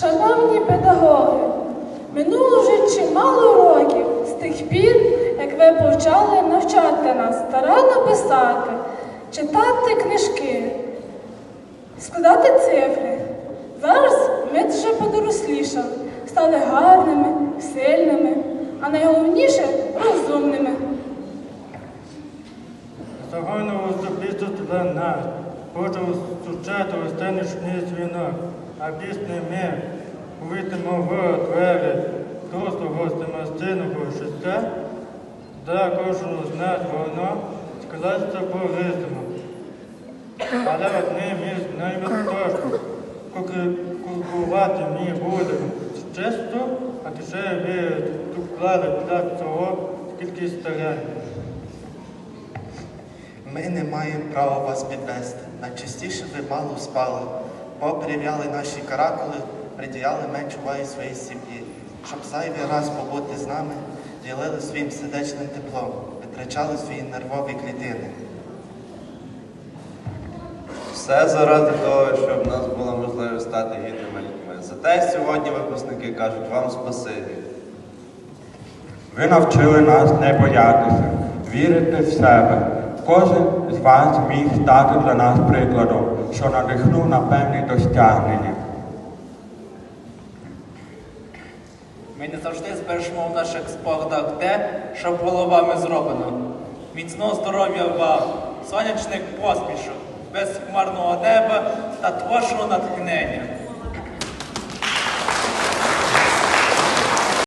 Шановні педагоги, минуло вже чимало років з тих пір, як ви почали навчати нас старанно писати, читати книжки, складати цифри. Зараз ми вже подорослішали, стали гарними, сильними, а найголовніше розумними. Сьогодні особисто для нас хочу зустрічати останній дзвінок, а після ми увійдемо в двері дорослого самостійного життя, де кожен з нас воно складається по-різному. Але одним із найважливіших куркувати ми будемо чисто, а ще ви доклали для цього скільки старань. Ми не маємо права вас підвести. Найчастіше ви мало спали, бо перев'яли наші каракули, приділяли меншу увагу своїй сім'ї, щоб зайвий раз побути з нами, ділили своїм сердечним теплом, витрачали свої нервові клітини. Все заради того, щоб в нас була можливість стати гідними людьми. Зате сьогодні випускники кажуть вам спасибі. Ви навчили нас не боятися, вірити в себе. Кожен з вас міг стати для нас прикладом, що надихнув на певні досягнення. Ми не завжди збережемо в наших спогадах те, що головами зроблено. Міцного здоров'я вам, сонячних посмішок, безхмарного неба та творчого натхнення.